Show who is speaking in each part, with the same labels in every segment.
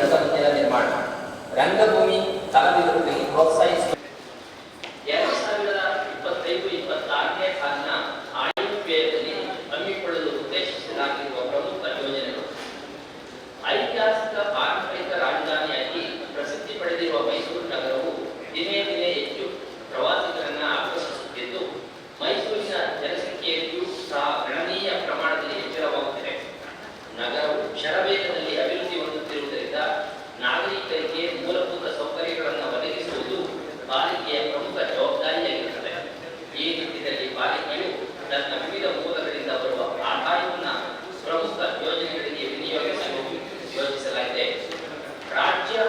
Speaker 1: ರಂಗಭೂಮಿಯ ನಿರ್ಮಾಣ ರಂಗಭೂಮಿ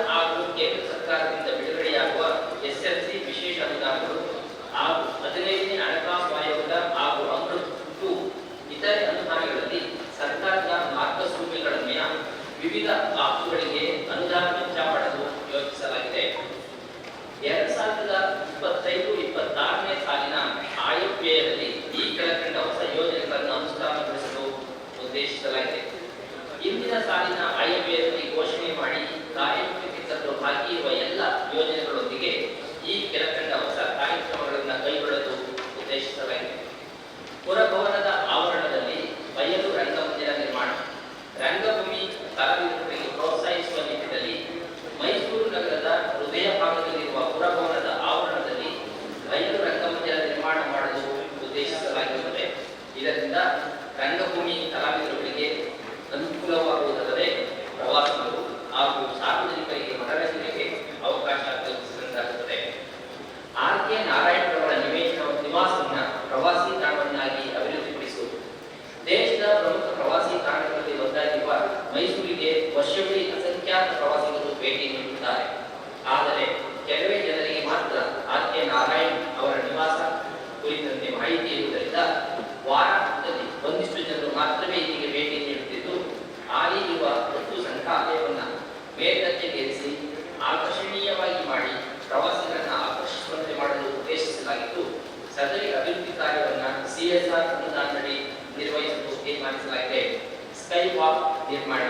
Speaker 1: ಹಾಗೂ ಕೇಂದ್ರ ಸರ್ಕಾರದಿಂದ ಬಿಡುಗಡೆಯಾಗುವ ಎಸ್ಎಲ್ಸಿ ವಿಶೇಷ ಅನುದಾನಗಳು ಹಾಗೂ তারা ಮೈಸೂರಿಗೆ ವರ್ಷವಿಡೀ ಅಸಂಖ್ಯಾತ ಪ್ರವಾಸಿಗರು ಭೇಟಿ ನೀಡುತ್ತಾರೆ. ಆದರೆ ಕೆಲವೇ ಜನರಿಗೆ ಮಾತ್ರ ಆರ್ ಕೆ ನಾರಾಯಣ್ ಅವರ ನಿವಾಸ ಕುರಿತಂತೆ ಮಾಹಿತಿ ಇರುವುದರಿಂದ ವಾರಾಂತ್ಯದಲ್ಲಿ ಒಂದಿಷ್ಟು ಜನರು ಮಾತ್ರವೇ ಇಲ್ಲಿಗೆ ಭೇಟಿ ನೀಡುತ್ತಿದ್ದು ಆಗಿ ಇರುವ ವಸ್ತು ಸಂಗ್ರಹಾಲಯವನ್ನು ಮೇಲ್ದರ್ಜೆಗೇರಿಸಿ ಆಕರ್ಷಣೀಯವಾಗಿ ಮಾಡಿ ಪ್ರವಾಸಿಗರನ್ನು ಆಕರ್ಷಿಸುವಂತೆ ಮಾಡಲು ಉದ್ದೇಶಿಸಲಾಗಿದ್ದು, ಸದರಿ ಅಭಿವೃದ್ಧಿ ಕಾರ್ಯವನ್ನು ಸಿಎಸ್ಆರ್ ಅನುದಾನದಡಿ ನಿರ್ವಹಿಸಲು ತೀರ್ಮಾನಿಸಲಾಗಿದೆ. ನಿರ್ಮಾಣ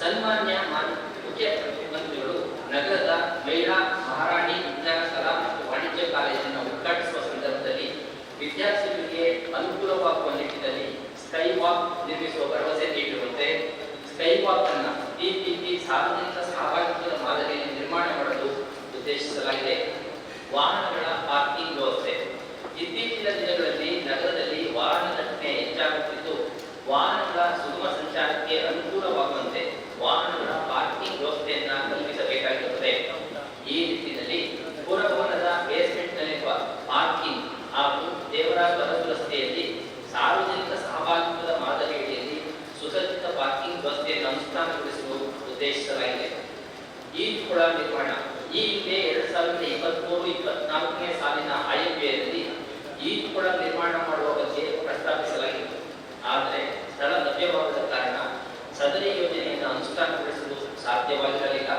Speaker 1: ಸನ್ಮಾನ್ಯ ಮಾನ್ಯ ಮುಖ್ಯ ಮುಖ್ಯಮಂತ್ರಿಗಳು ನಗರದ ಮಹಿಳಾ ಮಹಾರಾಣಿ ವಿಜ್ಞಾನ ಕಲಾ ಮತ್ತು ವಾಣಿಜ್ಯ ಕಾಲೇಜನ್ನು ಉದ್ಘಾಟಿಸುವ ಸಂದರ್ಭದಲ್ಲಿ ವಿದ್ಯಾರ್ಥಿಗಳಿಗೆ ಅನುಕೂಲವಾಗುವ ನಿಟ್ಟಿನಲ್ಲಿ ಸ್ಕೈ ವಾಕ್ ನಿರ್ಮಿಸುವ ಭರವಸೆ ನೀಡಿರುವಂತೆ ಸ್ಕೈ ವಾಕ್ ಅನ್ನು ಪಿಪಿಪಿ ಸಾರ್ವಜನಿಕ ಸಹಭಾಗಿತ್ವದ ಮಾದರಿಯಲ್ಲಿ ನಿರ್ಮಾಣ ಮಾಡಲು ಉದ್ದೇಶಿಸಲಾಗಿದೆ. ವಾಹನಗಳ ಪಾರ್ಕಿಂಗ್ ವ್ಯವಸ್ಥೆ. ಉದ್ದೇಶಿಸಲಾಗಿದೆ ಈದ್ ಕೂಡ ನಿರ್ಮಾಣ, ಈ ಹಿಂದೆ ಎರಡ್ ಸಾವಿರದ ಇಪ್ಪತ್ಮೂರು, ಇಪ್ಪತ್ನಾಲ್ಕನೇ ಸಾಲಿನ ಆಯವ್ಯಯದಲ್ಲಿ ಈದ್ ಕೂಡ ನಿರ್ಮಾಣ ಮಾಡುವ ಬಗ್ಗೆ ಪ್ರಸ್ತಾಪಿಸಲಾಗಿತ್ತು ಆದರೆ ಸ್ಥಳ ಲಭ್ಯವಾಗದ ಕಾರಣ ಸದರಿ ಯೋಜನೆಯನ್ನು ಅನುಷ್ಠಾನಗೊಳಿಸಲು ಸಾಧ್ಯವಾಗಿರಲಿಲ್ಲ.